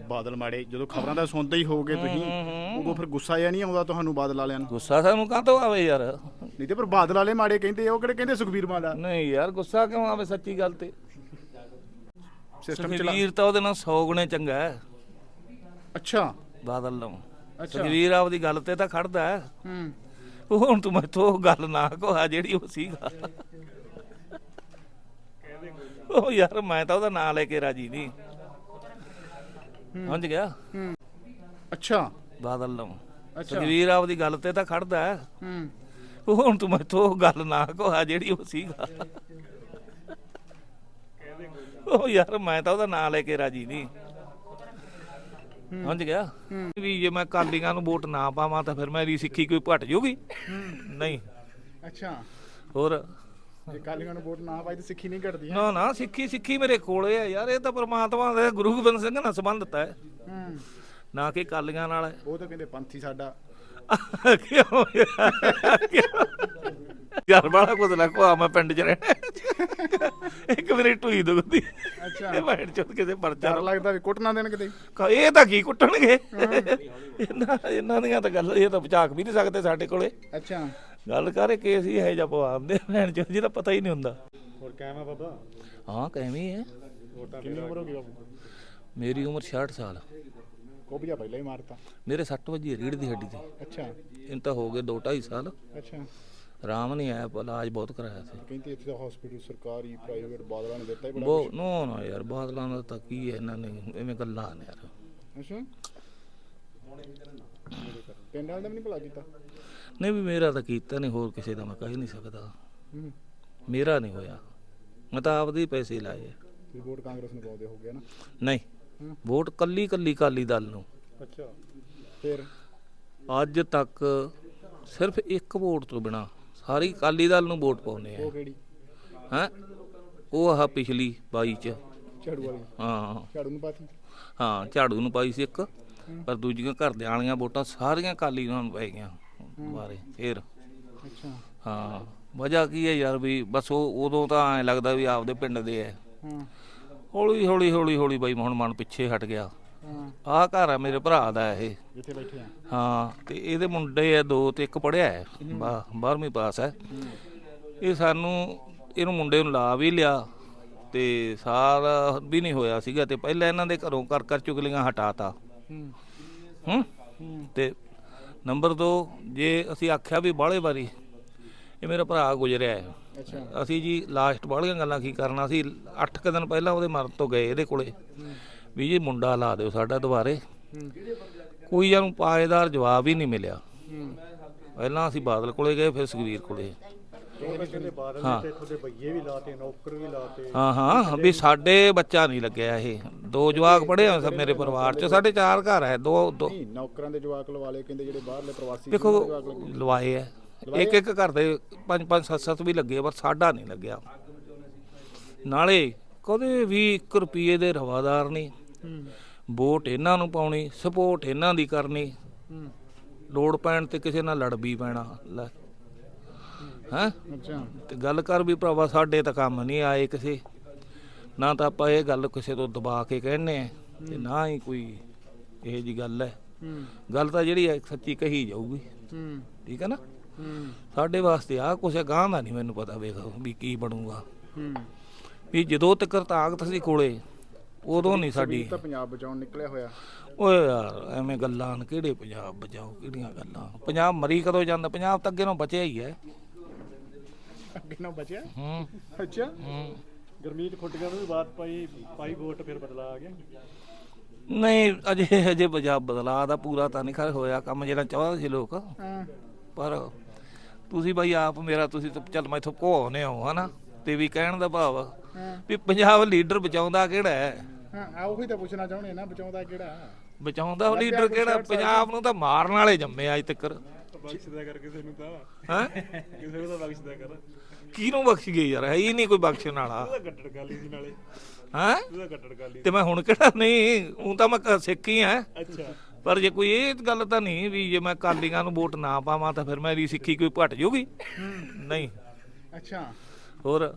ਬਾਦਲ ਮਾੜੇ ਜਦੋਂ ਖਬਰਾਂ ਦਾ ਸੁਣਦੇ ਹੀ ਹੋਗੇ ਤੁਸੀਂ ਉਦੋਂ ਫਿਰ ਗੁੱਸਾ ਜਿਹਾ ਨਹੀਂ ਆਉਂਦਾ ਤੁਹਾਨੂੰ ਬਾਦਲ ਵਾਲਿਆਂ ਨੂੰ? ਗੁੱਸਾ ਸਾਨੂੰ ਕਾਹਤੋਂ ਆਵੇ ਯਾਰ? ਨਹੀਂ ਤੇ ਪਰ ਬਾਦਲ ਵਾਲੇ ਮਾੜੇ ਕਹਿੰਦੇ ਆ, ਉਹ ਕਿਹੜੇ ਕਹਿੰਦੇ ਸੁਖਬੀਰ ਮਾੜਾ ਨਹੀਂ ਯਾਰ ਗੁੱਸਾ ਕਿਉਂ ਆਵੇ ਸੱਚੀ ਗੱਲ ਤੇ? ਸਿਸਟਮ ਚਲਾ ਸੁਖਵੀਰ ਤਾਂ ਉਹਦੇ ਨਾਲ 100 ਗੁਣੇ ਚੰਗਾ ਹੈ। ਅੱਛਾ। ਬਾਦਲ ਨਾਲੋਂ। ਅੱਛਾ। ਸੁਖਵੀਰ ਆਪਦੀ ਗੱਲ ਤੇ ਤਾਂ ਖੜਦਾ ਹੈ। ਹੂੰ। ਉਹ ਹੁਣ ਤੂੰ ਮੈਥੋਂ ਉਹ ਗੱਲ ਨਾ ਕੋਹਾ ਜਿਹੜੀ ਉਹ ਸੀਗਾ। ਉਹ ਯਾਰ ਮੈਂ ਤਾਂ ਉਹਦਾ ਨਾਂ ਲੈ ਕੇ ਰਾਜੀ ਨਹੀਂ। ਸਮਝ ਗਿਆ? ਅੱਛਾ। ਬਾਦਲ ਨਾਲੋਂ ਅੱਛਾ। ਸੁਖਵੀਰ ਆਪਦੀ ਗੱਲ ਤੇ ਤਾਂ ਖੜਦਾ ਹੈ। ਹੂੰ। ਉਹ ਹੁਣ ਤੂੰ ਮੈਥੋਂ ਉਹ ਗੱਲ ਨਾ ਕੋਹਾ ਜਿਹੜੀ ਉਹ ਸੀਗਾ। ਉਹ ਯਾਰ ਮੈਂ ਤਾਂ ਉਹਦਾ ਨਾਂ ਲੈ ਕੇ ਰਾਜੀ ਨਹੀਂ। ਸਮਝ ਗਿਆ? ਵੀ ਜੇ ਮੈਂ ਕਾਲੀਆਂ ਨੂੰ ਵੋਟ ਨਾ ਪਾਵਾਂ ਤਾਂ ਫਿਰ ਮੇਰੀ ਸਿੱਖੀ ਕੋਈ ਘਟ ਜੂਗੀ? ਨਹੀਂ। ਅੱਛਾ। ਹੋਰ? ਜੇ ਕਾਲੀਆਂ ਨੂੰ ਵੋਟ ਨਾ ਪਾਈ ਤੇ ਸਿੱਖੀ ਨਹੀਂ ਘਟਦੀ ਨਾ ਨਾ ਸਿੱਖੀ ਸਿੱਖੀ ਮੇਰੇ ਕੋਲੇ ਆ ਯਾਰ ਇਹ ਤਾਂ ਪ੍ਰਮਾਤਮਾ ਦੇ ਗੁਰੂ ਗੋਬਿੰਦ ਸਿੰਘ ਨਾਲ ਸੰਬੰਧਤ ਹੈ। ਹੂੰ। ਨਾ ਕਿ ਕਾਲੀਆਂ ਨਾਲ। ਹੈ ਉਹ ਤਾਂ ਕਹਿੰਦੇ ਪੰਥੀ ਸਾਡਾ। ਕਿਉਂ ਯਾਰ? ਕਿਉਂ? ਯਾਰ ਕੁਝ ਨਾ ਕੋ ਮੈਂ ਪਿੰਡ ਚ ਰਹਿਣਾ। ਇੱਕ ਮੇਰੀ ਟੂਈ ਦੁਖਦੀ। ਅੱਛਾ। ਇਹ ਬੈਠ ਚੁੱਕ ਕਿਸੇ ਪਰਚਾ ਡਰ ਲੱਗਦਾ ਵੀ ਕੁੱਟ ਨਾ ਦੇਣ ਕਿਤੇ। ਕ- ਇਹ ਤਾਂ ਕੀ ਕੁੱਟਣਗੇ? ਇਹਨਾਂ ਇਹਨਾਂ ਦੀਆਂ ਤਾਂ ਗੱਲ ਇਹ ਤਾਂ ਬਚਾਕ ਵੀ ਨਹੀਂ ਸਕਦੇ ਸਾਡੇ ਕੋਲੇ। ਅੱਛਾ। ਗੱਲ ਕਰੇ ਕੇਸ ਹੀ ਹੈ ਜਾਂ ਪਵਾਉਂਦੇ ਭੈਣ ਚੋ ਜਿਹਦਾ ਪਤਾ ਹੀ ਨਹੀਂ ਹੁੰਦਾ। ਹੋਰ ਕਾਇਮ ਆ ਬਾਬਾ? ਹਾਂ ਕਿਵੇਂ ਹੈ ਕਿੰਨੀ ਉਮਰ ਹੋ ਗਈ ਬਾਬੂ? ਮੇਰੀ ਉਮਰ 66 ਸਾਲ ਕੋਬੀਆ ਪਹਿਲਾਂ ਹੀ ਮਾਰਤਾ। ਮੇਰੇ 60 ਵਜੇ ਰੀੜ ਦੀ ਹੱਡੀ ਤੇ। ਅੱਛਾ। ਇਹਨੂੰ ਤਾਂ ਹੋ ਗਏ 2 2.5 ਸਾਲ। ਅੱਛਾ। ਆਰਾਮ ਨਹੀਂ ਆਇਆ ਇਲਾਜ ਬਹੁਤ ਕਰਾਇਆ ਸੀ। ਕਹਿੰਦੇ ਇੱਥੇ ਦਾ ਹਸਪੀਟਲ ਸਰਕਾਰੀ ਪ੍ਰਾਈਵੇਟ ਬਾਦਲਾਂ ਨੇ ਦਿੱਤਾ ਹੀ ਬੜਾ ਬਹੁਤ ਨੋ ਨਾ ਯਾਰ ਬਾਦਲਾਂ ਦਾ ਤਾਂ ਕੀ ਹੈ ਇਹਨਾਂ ਨੇ ਐਵੇਂ ਗੱਲਾਂ ਨੇ ਯਾਰ। ਅੱਛਾ। ਪਿੰਡ ਵਾਲੇ ਦਾ ਵੀ ਨਹੀਂ ਭਲਾ ਕੀਤਾ? ਨਹੀਂ ਵੀ ਮੇਰਾ ਤਾਂ ਕੀਤਾ ਨਹੀਂ ਹੋਰ ਕਿਸੇ ਦਾ ਮੈਂ ਕਹਿ ਨਹੀਂ ਸਕਦਾ। ਹੂੰ। ਮੇਰਾ ਨਹੀਂ ਹੋਇਆ। ਮੈਂ ਤਾਂ ਆਪਦੇ ਹੀ ਪੈਸੇ ਲਾਏ ਆ। ਤੁਸੀਂ ਵੋਟ ਕਾਂਗਰਸ ਨੂੰ ਪਾਉਂਦੇ ਹੋਗੇ ਨਾ ਨਹੀਂ। ਵੋਟ ਕੱਲੀ ਕੱਲੀ ਕਾਲੀ ਦਲ ਨੂੰ। ਅੱਛਾ। ਫਿਰ? ਅੱਜ ਤੱਕ ਸਿਰਫ ਇੱਕ ਵੋਟ ਤੋਂ ਬਿਨਾ ਸਾਰੀ ਕਾਲੀ ਦਲ ਨੂੰ ਵੋਟ ਪਾਉਨੇ ਆ। ਉਹ ਕਿਹੜੀ? ਹੈ? ਉਹ ਆਹ ਪਿਛਲੀ 22 ਚ। ਝਾੜੂ ਵਾਲੀ। ਹਾਂ। ਝਾੜੂ ਨੂੰ ਪਾਤੀ? ਹਾਂ ਝਾੜੂ ਨੂੰ ਪਾਈ ਸੀ ਇੱਕ। ਪਰ ਦੂਜੀਆਂ ਘਰ ਦੇ ਵਾਲੀਆਂ ਵੋਟਾਂ ਸਾਰੀਆਂ ਕਾਲੀ ਨੂੰ ਪੈ ਗਈਆਂ। ਬਾਰੇ ਫੇਰ। ਅੱਛਾ। ਹਾਂ ਵਜ੍ਹਾ ਕੀ ਹੈ ਯਾਰ ਵੀ ਬਸ ਉਹ ਉਦੋਂ ਤਾਂ ਐ ਲੱਗਦਾ ਵੀ ਆਪਦੇ ਪਿੰਡ ਦੇ ਐ ਹਾਂ। ਹੌਲੀ ਹੌਲੀ ਹੌਲੀ ਹੌਲੀ ਬਾਈ ਹੁਣ ਮਨ ਪਿੱਛੇ ਹਟ ਗਿਆ। ਹਾਂ। ਆਹ ਘਰ ਆ ਮੇਰੇ ਭਰਾ ਦਾ ਇਹ। ਜਿੱਥੇ ਬੈਠੇ ਆ। ਹਾਂ ਤੇ ਇਹਦੇ ਮੁੰਡੇ ਆ ਦੋ ਤੇ ਇੱਕ ਪੜਿਆ ਹੈ 12ਵੀਂ ਪਾਸ ਹੈ। ਇਹ ਸਾਨੂੰ ਇਹਨੂੰ ਮੁੰਡੇ ਨੂੰ ਲਾ ਵੀ ਲਿਆ ਤੇ ਸਾਲ ਵੀ ਨਹੀਂ ਹੋਇਆ ਸੀਗਾ ਤੇ ਪਹਿਲਾਂ ਇਹਨਾਂ ਦੇ ਘਰੋਂ ਕਰ ਕਰ ਚੁਗਲੀਆਂ ਹਟਾਤਾ। ਹੂੰ। ਹੂੰ? ਹੂੰ। ਤੇ ਨੰਬਰ 2 ਜੇ ਅਸੀਂ ਆਖਿਆ ਵੀ ਬਾਹਲੇ ਵਾਰੀ ਇਹ ਮੇਰਾ ਭਰਾ ਗੁਜਰਿਆ ਹੈ। ਅੱਛਾ। ਅਸੀਂ ਜੀ ਲਾਸਟ ਵਾਲੀਆਂ ਗੱਲਾਂ ਕੀ ਕਰਨਾ ਸੀ 8 ਕੁ ਦਿਨ ਪਹਿਲਾਂ ਉਹਦੇ ਮਰਨ ਤੋਂ ਗਏ ਇਹਦੇ ਕੋਲੇ। ਵੀ ਜੀ ਮੁੰਡਾ ਲਾ ਦਿਓ ਸਾਡਾ ਦੁਬਾਰੇ। ਕੋਈ ਇਹਨੂੰ ਪਾਏਦਾਰ ਜਵਾਬ ਹੀ ਨਹੀਂ ਮਿਲਿਆ। ਪਹਿਲਾਂ ਅਸੀਂ ਬਾਦਲ ਕੋਲੇ ਗਏ ਫਿਰ ਸੁਖਵੀਰ ਕੋਲੇ। ਹਾਂ ਹਾਂ ਵੀ ਸਾਡੇ ਬੱਚਾ ਨਹੀਂ ਲੱਗਿਆ ਇਹ। ਦੋ ਜਵਾਕ ਪੜ੍ਹੇ ਹੋਏ ਸਨ ਮੇਰੇ ਪਰਿਵਾਰ ਚ ਸਾਡੇ ਚਾਰ ਘਰ ਹੈ ਦੋ ਦੋ ਨਹੀਂ ਨੌਕਰਾਂ ਦੇ ਜਵਾਕ ਲਵਾ ਲਏ ਕਹਿੰਦੇ ਜਿਹੜੇ ਬਾਹਰਲੇ ਪ੍ਰਵਾਸੀ ਦੇਖੋ ਉਹਨਾਂ ਦੇ ਜਵਾਕ ਲੱਗੇ। ਲਵਾਏ ਐ ਇੱਕ ਇੱਕ ਘਰ ਦੇ ਪੰਜ ਪੰਜ ਸੱਤ ਸੱਤ ਵੀ ਲੱਗੇ ਪਰ ਸਾਡਾ ਨਹੀਂ ਲੱਗਿਆ। ਨਾਲੇ ਕਦੇ ਵੀ 1 ਰੁਪਏ ਦੇ ਰਵਾਦਾਰ ਨਹੀਂ। ਵੋਟ ਇਹਨਾਂ ਨੂੰ ਪਾਉਣੀ ਸਪੋਰਟ ਇਹਨਾਂ ਦੀ ਕਰਨੀ। ਲੋੜ ਪੈਣ ਤੇ ਕਿਸੇ ਨਾਲ ਲੜ ਵੀ ਪੈਣਾ। ਲੈ। ਹੈਂ? ਅੱਛਾ। ਤੇ ਗੱਲ ਕਰ ਵੀ ਭਰਾਵਾ ਸਾਡੇ ਤਾਂ ਕੰਮ ਨਹੀਂ ਆਏ ਕਿਸੇ। ਨਾ ਤਾਂ ਆਪਾਂ ਇਹ ਗੱਲ ਕਿਸੇ ਤੋਂ ਦਬਾ ਕੇ ਕਹਿੰਨੇ ਆ ਤੇ ਨਾ ਹੀ ਕੋਈ ਇਹ ਜੀ ਗੱਲ ਹੈ। ਗੱਲ ਤਾਂ ਜਿਹੜੀ ਹੈ ਸੱਚੀ ਕਹੀ ਜਾਊਗੀ। ਠੀਕ ਹੈ ਨਾ? ਸਾਡੇ ਵਾਸਤੇ ਆ ਕੁਛ ਗਾਂ ਦਾ ਨਹੀਂ ਮੈਨੂੰ ਪਤਾ ਵੇਖ ਵੀ ਕੀ ਬਣੂਗਾ। ਵੀ ਜਦੋਂ ਤੱਕ ਤਾਕਤ ਸੀ ਕੋਲੇ ਉਦੋਂ ਨਹੀਂ ਸਾਡੀ ਤਾਂ ਪੰਜਾਬ ਬਚਾਉਣ ਨਿਕਲਿਆ ਹੋਇਆ। ਓਏ ਯਾਰ ਐਵੇਂ ਗੱਲਾਂ ਨੇ, ਕਿਹੜੇ ਪੰਜਾਬ ਬਚਾਓ ਕਿਹੜੀਆਂ ਗੱਲਾਂ? ਪੰਜਾਬ ਮਰੀ ਕਦੋਂ ਜਾਂਦਾ? ਪੰਜਾਬ ਤਾਂ ਅੱਗੇ ਨੂੰ ਬਚਿਆ ਹੀ ਹੈ। ਅੱਗੇ ਨਾ ਬਚਿਆ? ਹੂੰ। ਅੱਛਾ। ਹੂੰ। ਗਰਮੀਤ ਖੁੱਟੀਆਂ ਨੂੰ ਵੀ ਬਾਤ ਪਾਈ ਪਾਈ ਵੋਟ ਫਿਰ ਬਦਲਾ ਆ ਗਿਆ। ਨਹੀਂ ਅਜੇ ਅਜੇ ਪੰਜਾਬ ਬਦਲਾ ਦਾ ਪੂਰਾ ਤਾਂ ਨਹੀਂ ਖਰ ਹੋਇਆ ਕੰਮ ਜਿਹੜਾ ਚਾਹੁੰਦੇ ਸੀ ਲੋਕ। ਹਾਂ। ਪਰ ਤੁਸੀਂ ਬਾਈ ਆਪ ਮੇਰਾ ਤੁਸੀਂ ਤਾਂ ਚੱਲ ਮੈਥੋਂ ਕੋਹਨੇ ਹੋ ਹਨਾ? ਤੇ ਵੀ ਕਹਿਣ ਦਾ ਭਾਵ ਹਾਂ। ਵੀ ਪੰਜਾਬ ਲੀਡਰ ਬਚਾਉਂਦਾ ਕਿਹੜਾ ਹੈ? ਹਾਂ ਆ ਉਹੀ ਤਾਂ ਪੁੱਛਣਾ ਚਾਹੁੰਦੇ ਨਾ ਬਚਾਉਂਦਾ ਕਿਹੜਾ? ਬਚਾਉਂਦਾ ਲੀਡਰ ਕਿਹੜਾ? ਪੰਜਾਬ ਨੂੰ ਤਾਂ ਮਾਰਨ ਵਾਲੇ ਜੰਮੇ ਅੱਜ ਤੱਕ ਬਖਸ਼ਦਾ ਕਰ ਕਿਸੇ ਨੂੰ ਤਾਂ। ਹੈ? ਕਿਸੇ ਨੂੰ ਤਾਂ ਬਖਸ਼ਦਾ ਕਰ। ਕਿਹਨੂੰ ਬਖਸ਼ ਗਏ ਯਾਰ? ਹੈ ਹੀ ਨਹੀਂ ਕੋਈ ਬਖਸ਼ਣ ਵਾਲਾ। ਗੱਟੜ ਗਾਲੀ ਸੀ ਨਾਲੇ। ਹੈ? ਉਹਦਾ ਗੱਟੜ ਗਾਲੀ ਤੇ ਮੈਂ ਹੁਣ ਕਿਹੜਾ? ਨਹੀਂ ਉਹ ਤਾਂ ਮੈਂ ਸਿੱਖ ਹੀ ਆ। ਅੱਛਾ। ਪਰ ਜੇ ਕੋਈ ਇਹ ਗੱਲ ਤਾਂ ਨਹੀਂ ਵੀ ਜੇ ਮੈਂ ਕਾਲੀਆਂ ਨੂੰ ਵੋਟ ਨਾ ਪਾਵਾਂ ਤਾਂ ਫਿਰ ਮੇਰੀ ਸਿੱਖੀ ਕੋਈ ਘਟ ਜੂਗੀ। ਨਹੀਂ। ਅੱਛਾ। ਹੋਰ?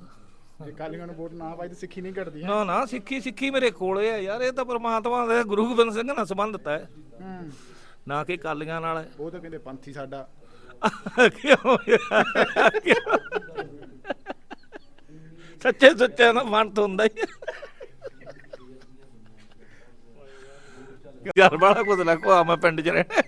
ਜੇ ਕਾਲੀਆਂ ਨੂੰ ਵੋਟ ਨਾ ਪਾਈ ਤੇ ਸਿੱਖੀ ਨਹੀਂ ਘਟਦੀ ਨਾ ਨਾ ਸਿੱਖੀ ਸਿੱਖੀ ਮੇਰੇ ਕੋਲੇ ਆ ਯਾਰ ਇਹ ਤਾਂ ਪ੍ਰਮਾਤਮਾ ਦੇ ਗੁਰੂ ਗੋਬਿੰਦ ਸਿੰਘ ਨਾਲ ਸੰਬੰਧਤ ਹੈ। ਹੂੰ। ਨਾ ਕਿ ਕਾਲੀਆਂ ਨਾਲ। ਹੈ ਉਹ ਤਾਂ ਕਹਿੰਦੇ ਪੰਥੀ ਸਾਡਾ। ਕਿਉਂ ਯਾਰ? ਕਿਉਂ? ਸੱਚੇ ਸੁੱਚੇ ਨਾ ਮਨ ਤੋਂ ਹੁੰਦਾ ਹੀ ਯਾਰ ਬੜਾ ਕੁਝ ਨਾ ਕੋ ਮੈਂ ਪਿੰਡ ਚ ਰਹਿਣਾ।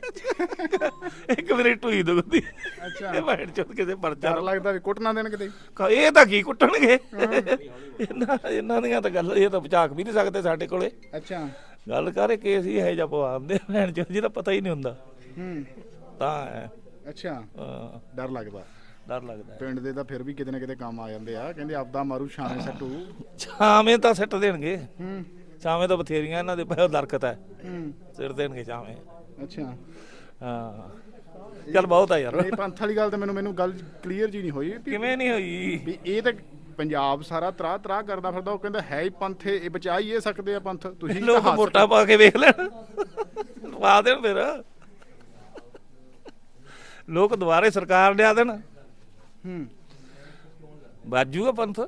ਇੱਕ ਮੇਰੀ ਟੂਈ ਦੁਖਦੀ। ਅੱਛਾ। ਇਹ ਬੈਠ ਚੁੱਕ ਕਿਸੇ ਪਰਚਾ ਡਰ ਲੱਗਦਾ ਵੀ ਕੁੱਟ ਨਾ ਦੇਣ ਕਿਤੇ। ਕਾ- ਇਹ ਤਾਂ ਕੀ ਕੁੱਟਣਗੇ? ਇਹਨਾਂ ਇਹਨਾਂ ਦੀਆਂ ਤਾਂ ਗੱਲ ਇਹ ਤਾਂ ਬਚਾਕ ਵੀ ਨਹੀਂ ਸਕਦੇ ਸਾਡੇ ਕੋਲੇ। ਅੱਛਾ। ਗੱਲ ਕਰੇ ਕੇਸ ਹੀ ਹੈ ਜਾਂ ਪਵਾਉਂਦੇ ਭੈਣ ਚੋ ਜਿਹਦਾ ਪਤਾ ਹੀ ਨਹੀਂ ਹੁੰਦਾ। ਹੂੰ। ਤਾਂ ਹੈ ਅੱਛਾ। ਹਾਂ, ਡਰ ਲੱਗਦਾ। ਡਰ ਲੱਗਦਾ। ਪਿੰਡ ਦੇ ਤਾਂ ਫਿਰ ਵੀ ਕਿਤੇ ਨਾ ਕਿਤੇ ਕੰਮ ਆ ਜਾਂਦੇ ਆ। ਕਹਿੰਦੇ ਆਪਦਾ ਮਾਰੂ ਛਾਵੇਂ ਸੱਟੂ। ਛਾਵੇਂ ਤਾਂ ਸਿੱਟ ਦੇਣਗੇ। ਹੂੰ। ਛਾਵੇਂ ਤਾਂ ਬਥੇਰੀਆਂ ਇਹਨਾਂ ਦੇ ਪੈ ਦਰਖਤ ਹੈ ਹੂੰ। ਸਿੱਟ ਦੇਣਗੇ ਛਾਵੇਂ। ਅੱਛਾ। ਹਾਂ। ਚੱਲ ਬਹੁਤ ਆ ਯਾਰ। ਇਹ ਪੰਥ ਵਾਲੀ ਗੱਲ ਤਾਂ ਮੈਨੂੰ ਮੈਨੂੰ ਗੱਲ ਕਲੀਅਰ ਜੀ ਨਹੀਂ ਹੋਈ ਵੀ ਕਿਵੇਂ ਨਹੀਂ ਹੋਈ? ਵੀ ਇਹ ਤਾਂ ਪੰਜਾਬ ਸਾਰਾ ਤਰਾ ਤਰਾ ਕਰਦਾ ਫਿਰਦਾ ਉਹ ਕਹਿੰਦਾ ਹੈ ਹੀ ਪੰਥ ਇਹ ਬਚਾ ਹੀ ਇਹ ਸਕਦੇ ਆ ਪੰਥ ਤੁਸੀਂ ਤਾਂ ਲੋਕ ਹੱਸ ਵੋਟਾਂ ਪਾ ਕੇ ਵੇਖ ਲੈਣ। ਪਾ ਦੇਣ ਫਿਰ। ਲੋਕ ਦੁਬਾਰੇ ਸਰਕਾਰ ਲਿਆ ਦੇਣ। ਹੂੰ। ਬਾਜੂਗਾ ਪੰਥ।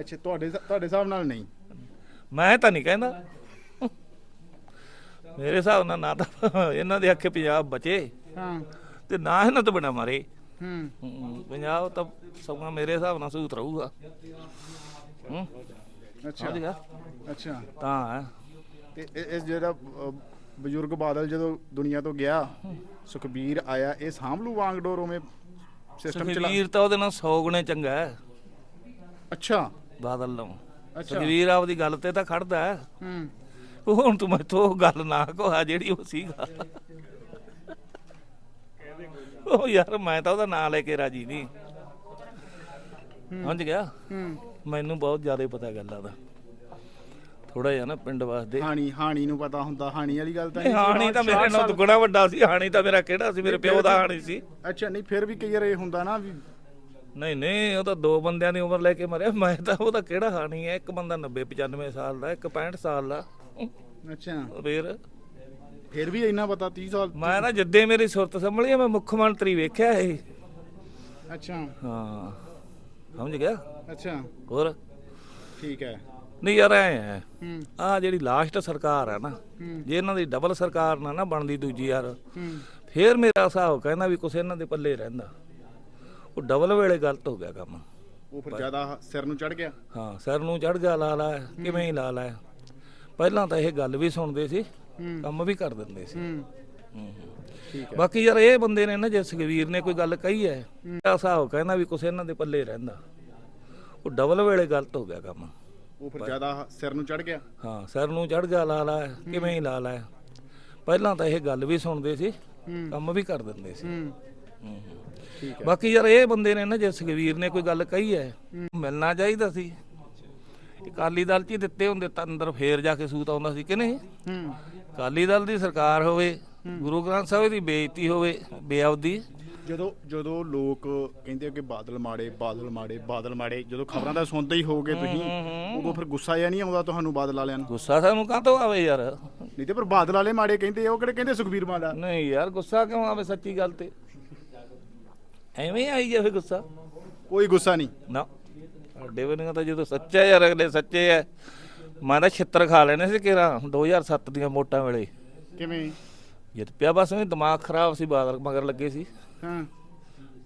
ਅੱਛਾ ਤੁਹਾਡੇ ਤੁਹਾਡੇ ਹਿਸਾਬ ਨਾਲ ਨਹੀਂ। ਮੈਂ ਤਾਂ ਨਹੀਂ ਕਹਿੰਦਾ। ਮੇਰੇ ਹਿਸਾਬ ਨਾਲ ਨਾ ਤਾਂ ਇਹਨਾਂ ਦੇ ਅੱਖੇ ਪੰਜਾਬ ਬਚੇ ਹਾਂ। ਤੇ ਨਾ ਇਹਨਾਂ ਤੋਂ ਬਿਨਾ ਮਾਰੇ। ਹੂੰ। ਹਮ, ਪੰਜਾਬ ਤਾਂ ਸਗੋਂ ਮੇਰੇ ਹਿਸਾਬ ਨਾਲ ਸੂਤ ਰਹੂਗਾ। ਹੂੰ। ਅੱਛਾ। ਸਮਝ ਗਿਆ? ਅੱਛਾ। ਤਾਂ ਹੈ। ਤੇ ਇਹ ਇਹ ਜਿਹੜਾ ਅ, ਬਜ਼ੁਰਗ ਬਾਦਲ ਜਦੋਂ ਦੁਨੀਆ ਤੋਂ ਗਿਆ ਸੁਖਬੀਰ ਆਇਆ ਇਹ ਸਾਂਭਲੂ ਵਾਂਗਡੋਰ ਉਵੇਂ ਸਿਸਟਮ ਚਲਾ ਸੁਖਵੀਰ ਤਾਂ ਉਹਦੇ ਨਾਲ 100 ਗੁਣੇ ਚੰਗਾ ਹੈ। ਅੱਛਾ। ਬਾਦਲ ਨੂੰ ਅੱਛਾ। ਸੁਖਵੀਰ ਆਪਦੀ ਗੱਲ ਤੇ ਤਾਂ ਖੜਦਾ ਹੈ। ਹੂੰ। ਉਹ ਹੁਣ ਤੂੰ ਮੈਥੋਂ ਉਹ ਗੱਲ ਨਾ ਕੋਹਾ ਜਿਹੜੀ ਉਹ ਸੀਗਾ। ਉਹ ਯਾਰ ਮੈਂ ਤਾਂ ਉਹਦਾ ਨਾਂ ਲੈ ਕੇ ਰਾਜੀ ਨਹੀਂ। ਸਮਝ ਗਿਆ? ਮੈਨੂੰ ਬਹੁਤ ਜ਼ਿਆਦਾ ਪਤਾ ਗੱਲਾਂ ਦਾ ਥੋੜਾ ਜਿਹਾ ਨਾ ਪਿੰਡ ਵਾਸਤੇ। ਹਾਣੀ ਹਾਣੀ ਨੂੰ ਪਤਾ ਹੁੰਦਾ ਹਾਣੀ ਵਾਲੀ ਗੱਲ ਤਾਂ ਨਹੀਂ, ਹਾਣੀ ਤਾਂ ਮੇਰੇ ਨਾਲ ਦੁੱਗਣਾ ਵੱਡਾ ਸੀ ਹਾਣੀ ਤਾਂ ਮੇਰਾ ਕਿਹੜਾ ਸੀ ਮੇਰੇ ਪਿਓ ਦਾ ਹਾਣੀ ਸੀ। ਅੱਛਾ ਨਹੀਂ ਫਿਰ ਵੀ ਕਈ ਵਾਰ ਇਹ ਹੁੰਦਾ ਨਾ ਵੀ ਨਹੀਂ ਨਹੀਂ ਉਹ ਤਾਂ ਦੋ ਬੰਦਿਆਂ ਦੀ ਉਮਰ ਲੈ ਕੇ ਮਰਿਆ ਮੈਂ ਤਾਂ ਉਹਦਾ ਕਿਹੜਾ ਹਾਣੀ ਹੈ? ਇੱਕ ਬੰਦਾ 90 95 ਸਾਲ ਦਾ ਇੱਕ 65 ਸਾਲ ਦਾ। ਅੱਛਾ। ਫੇਰ? ਫਿਰ ਵੀ ਇੰਨਾ ਪਤਾ 30 ਸਾਲ ਮੈਂ ਨਾ ਜਿੱਦੇ ਮੇਰੀ ਸੁਰਤ ਸੰਭਲੀ ਆ, ਮੈਂ ਮੁੱਖ ਮੰਤਰੀ ਵੇਖਿਆ ਇਹ ਅੱਛਾ। ਹਾਂ। ਸਮਝ ਗਿਆ? ਅੱਛਾ। ਹੋਰ? ਠੀਕ ਹੈ। ਨਹੀਂ ਯਾਰ ਐ ਹੂੰ। ਆ ਜਿਹੜੀ ਲਾਸਟ ਸਰਕਾਰ ਹੈ ਨਾ ਹੂੰ। ਜੇ ਇਹਨਾਂ ਦੀ ਡਬਲ ਸਰਕਾਰ ਨਾ ਨਾ ਬਣਦੀ ਦੂਜੀ ਯਾਰ ਹੂੰ। ਫੇਰ ਮੇਰਾ ਹਿਸਾਬ ਕਹਿੰਦਾ ਵੀ ਕੁਛ ਇਹਨਾਂ ਦੇ ਪੱਲੇ ਰਹਿੰਦਾ। ਉਹ ਡਬਲ ਵੇਲੇ ਗਲਤ ਹੋ ਗਿਆ ਕੰਮ। ਉਹ ਫਿਰ ਜ਼ਿਆਦਾ ਸਿਰ ਨੂੰ ਚੜ ਗਿਆ। ਹਾਂ ਸਿਰ ਨੂੰ ਚੜ ਗਿਆ ਲਾ ਲਾ ਕਿਵੇਂ ਹੀ ਲਾ ਲਾ। ਪਹਿਲਾਂ ਤਾਂ ਇਹ ਗੱਲ ਵੀ ਸੁਣਦੇ ਸੀ ਹੂੰ। ਕੰਮ ਵੀ ਕਰ ਦਿੰਦੇ ਸੀ। ਹੂੰ। ਹੂੰ। ਹੈ। ਬਾਕੀ ਯਾਰ ਇਹ ਬੰਦੇ ਨੇ ਨਾ ਜੇ ਸੁਖਵੀਰ ਨੇ ਕੋਈ ਗੱਲ ਕਹੀ ਹੈ ਮੇਰਾ ਹਿਸਾਬ ਕਹਿੰਦਾ ਵੀ ਕੁਛ ਇਹਨਾਂ ਦੇ ਪੱਲੇ ਰਹਿੰਦਾ। ਉਹ ਡਬਲ ਵੇਲੇ ਗਲਤ ਹੋ ਗਿਆ ਕੰਮ। ਉਹ ਫਿਰ ਜ਼ਿਆਦਾ ਸਿਰ ਨੂੰ ਚੜ ਗਿਆ। ਹਾਂ ਸਿਰ ਨੂੰ ਚੜ ਗਿਆ ਲਾ ਲਾ ਕਿਵੇਂ ਹੀ ਲਾ ਲਾ। ਪਹਿਲਾਂ ਤਾਂ ਇਹ ਗੱਲ ਵੀ ਸੁਣਦੇ ਸੀ ਹੂੰ। ਕੰਮ ਵੀ ਕਰ ਦਿੰਦੇ ਸੀ। ਹੂੰ। ਹੂੰ। ਹੈ। ਬਾਕੀ ਯਾਰ ਇਹ ਬੰਦੇ ਨੇ ਨਾ ਜੇ ਸੁਖਵੀਰ ਨੇ ਕੋਈ ਗੱਲ ਕਹੀ ਹੈ। ਮਿਲਣਾ ਚਾਹੀਦਾ ਸੀ। ਅਕਾਲੀ ਦਲ ਚ ਹੀ ਦਿੱਤੇ ਹੁੰਦੇ ਤਾਂ ਅੰਦਰ ਫੇਰ ਜਾ ਕੇ ਸੂਤ ਆਉਂਦਾ ਸੀ ਕਿ ਨਹੀਂ? ਹੂੰ। ਅਕਾਲੀ ਦਲ ਦੀ ਸਰਕਾਰ ਹੋਵੇ ਗੁਰੂ ਗ੍ਰੰਥ ਸਾਹਿਬ ਦੀ ਬੇਇੱਜ਼ਤੀ ਹੋਵੇ ਬੇਅਬਦੀ ਜਦੋਂ ਜਦੋਂ ਲੋਕ ਕਹਿੰਦੇ ਕਿ ਬਾਦਲ ਮਾੜੇ ਬਾਦਲ ਮਾੜੇ ਬਾਦਲ ਮਾੜੇ ਜਦੋਂ ਖਬਰਾਂ ਦਾ ਸੁਣਦੇ ਹੀ ਹੋਗੇ ਤੁਸੀਂ ਉਦੋਂ ਫਿਰ ਗੁੱਸਾ ਜਿਹਾ ਨਹੀਂ ਆਉਂਦਾ ਤੁਹਾਨੂੰ ਬਾਦਲ ਵਾਲਿਆਂ ਨੂੰ? ਗੁੱਸਾ ਸਾਨੂੰ ਕਾਹਤੋਂ ਆਵੇ ਯਾਰ? ਨਹੀਂ ਤੇ ਪਰ ਬਾਦਲ ਵਾਲੇ ਮਾੜੇ ਕਹਿੰਦੇ ਆ ਉਹ ਕਿਹੜੇ ਕਹਿੰਦੇ ਸੁਖਬੀਰ ਮਾੜਾ ਨਹੀਂ ਯਾਰ ਗੁੱਸਾ ਕਿਉਂ ਆਵੇ ਸੱਚੀ ਗੱਲ ਤੇ? ਐਵੇਂ ਆਈ ਜਾਵੇ ਗੁੱਸਾ? ਕੋਈ ਗੁੱਸਾ ਨਹੀਂ। ਨਾ। ਸਾਡੇ ਬਨੇਗਾ ਤਾਂ ਜਦੋਂ ਸੱਚਾ ਯਾਰ ਅਗਲੇ ਸੱਚੇ ਐ ਮੈਂ ਤਾਂ ਛਿੱਤਰ ਖਾ ਲੈਣੇ ਸੀ ਕਿਰਾ 2007 ਦੀਆਂ ਵੋਟਾਂ ਵੇਲੇ। ਕਿਵੇਂ ਜਿੱਤ ਪਿਆ ਬਸ ਵੀ ਦਿਮਾਗ ਖਰਾਬ ਸੀ ਬਾਦਲ ਮਗਰ ਲੱਗੇ ਸੀ। ਹਾਂ।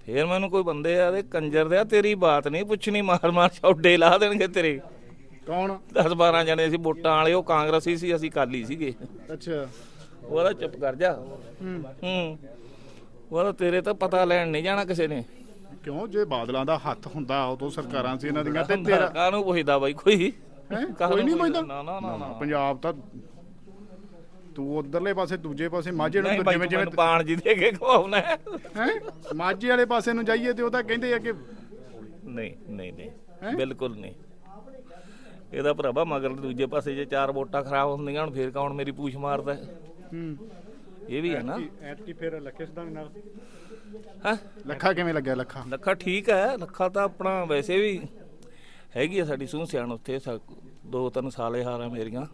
ਫੇਰ ਮੈਨੂੰ ਕੋਈ ਬੰਦੇ ਆ ਦੇ ਕੰਜਰ ਦੇ ਆ ਤੇਰੀ ਬਾਤ ਨਹੀਂ ਪੁੱਛਣੀ ਮਾਰ ਮਾਰ ਛੋਡੇ ਲਾ ਦੇਣਗੇ ਤੇਰੇ। ਕੌਣ? 10 12 ਜਣੇ ਸੀ ਵੋਟਾਂ ਵਾਲੇ ਉਹ ਕਾਂਗਰਸੀ ਸੀ ਅਸੀਂ ਕਾਲੀ ਸੀਗੇ। ਅੱਛਾ। ਉਹਦਾ ਚੁੱਪ ਕਰ ਜਾ। ਹੂੰ। ਹੂੰ। ਉਹਦਾ ਤੇਰੇ ਤਾਂ ਪਤਾ ਲੈਣ ਨਹੀਂ ਜਾਣਾ ਕਿਸੇ ਨੇ। ਕਿਉਂ ਜੇ ਬਾਦਲਾਂ ਦਾ ਹੱਥ ਹੁੰਦਾ ਉਦੋਂ ਸਰਕਾਰਾਂ ਸੀ ਇਹਨਾਂ ਦੀਆਂ ਤੇ ਤੇਰਾ ਕਾਹਨੂੰ ਪੁੱਛਦਾ ਬਾਈ ਕੋਈ ਹੈਂ? ਕਾਹਨੂੰ ਕੋਈ ਨਹੀਂ ਪੁੱਛਦਾ? ਨਾ ਨਾ ਨਾ ਨਾ ਪੰਜਾਬ ਤਾਂ ਤੂੰ ਉਧਰਲੇ ਪਾਸੇ ਦੂਜੇ ਪਾਸੇ ਮਾਝੇ ਨੂੰ ਨਹੀਂ ਬਾਈ ਜਿਵੇਂ ਜਿਵੇਂ ਪਾਣ ਜੀ ਦੇ ਕੇ ਖਵਾਉਣਾ ਹੈ। ਹੈ ਮਾਝੇ ਵਾਲੇ ਪਾਸੇ ਨੂੰ ਜਾਈਏ ਤੇ ਉਹ ਤਾਂ ਕਹਿੰਦੇ ਆ ਕਿ ਨਹੀਂ ਨਹੀਂ ਨਹੀਂ? ਬਿਲਕੁਲ ਨਹੀਂ ਇਹਦਾ ਭਰਾਵਾ ਮਗਰ ਦੂਜੇ ਪਾਸੇ ਜੇ ਚਾਰ ਵੋਟਾਂ ਖਰਾਬ ਹੁੰਦੀਆਂ ਹੁਣ ਫੇਰ ਕੌਣ ਮੇਰੀ ਪੂਛ ਮਾਰਦਾ ਹੈ? ਹੂੰ ਇਹ ਵੀ ਹੈ ਨਾ। ਐਤਕੀ ਫਿਰ ਲੱਖੇ ਸਦਾਨ ਨਾਲ। ਹਾਂ? ਲੱਖਾ ਕਿਵੇਂ ਲੱਗਿਆ ਲੱਖਾ? ਲੱਖਾ ਠੀਕ ਹੈ ਲੱਖਾ ਤਾਂ ਆਪਣਾ ਵੈਸੇ ਵੀ ਹੈਗੀ ਆ ਸਾਡੀ ਸੂਹ ਸਿਆਣ ਉੱਥੇ ਸਾ- ਦੋ ਤਿੰਨ ਸਾਲੇ ਹਾਰਾਂ ਮੇਰੀਆਂ।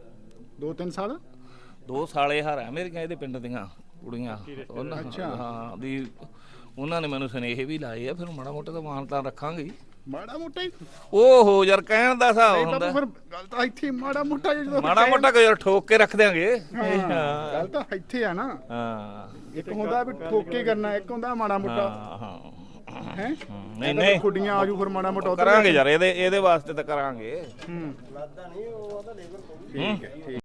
ਦੋ ਤਿੰਨ ਸਾਲ? ਦੋ ਸਾਲੇ ਹਾਰਾਂ ਮੇਰੀਆਂ ਇਹਦੇ ਪਿੰਡ ਦੀਆਂ ਕੁੜੀਆਂ। ਉਹਨਾਂ ਅੱਛਾ। ਹਾਂ ਦੀ ਉਹਨਾਂ ਨੇ ਮੈਨੂੰ ਸੁਨੇਹੇ ਵੀ ਲਾਏ ਆ ਫਿਰ ਮਾੜਾ ਮੋਟਾ ਤਾਂ ਮਾਨ ਤਾਂ ਰੱਖਾਂਗੇ ਹੀ। ਮਾੜਾ ਮੋਟਾ ਹੀ। ਓਹੋ ਯਾਰ ਕਹਿਣ ਦਾ ਹਿਸਾਬ ਨਹੀਂ ਹੁੰਦਾ। ਬਾਪੂ ਫਿਰ ਗੱਲ ਤਾਂ ਇੱਥੇ ਹੀ ਮਾੜਾ ਮੋਟਾ ਹੀ ਜਦੋਂ ਮਾੜਾ ਮੋਟਾ ਕੋਈ ਯਾਰ ਠੋਕ ਕੇ ਰੱਖ ਦਿਆਂਗੇ। ਹਾਂ, ਗੱਲ ਤਾਂ ਇੱਥੇ ਆ ਨਾ। ਹਾਂ। ਇੱਕ ਹੁੰਦਾ ਵੀ ਠੋਕ ਕੇ ਕਰਨਾ ਇੱਕ ਹੁੰਦਾ ਮਾੜਾ ਮੋਟਾ। ਹਾਂ ਹਾਂ। ਹੈ? ਨਹੀਂ ਨਹੀਂ। ਖੁੱਡੀਆਂ ਆਜੂ ਫਿਰ ਮਾੜਾ ਮੋਟਾ ਉੱਧਰ ਕਰਾਂਗੇ ਯਾਰ ਇਹਦੇ ਇਹਦੇ ਵਾਸਤੇ ਤਾਂ ਕਰਾਂਗੇ। ਹੂੰ। ਲੱਗਦਾ ਨਹੀਂ ਉਹ ਉਹਦਾ ਲੇਬਰ ਠੀਕ ਹੈ ਠੀਕ।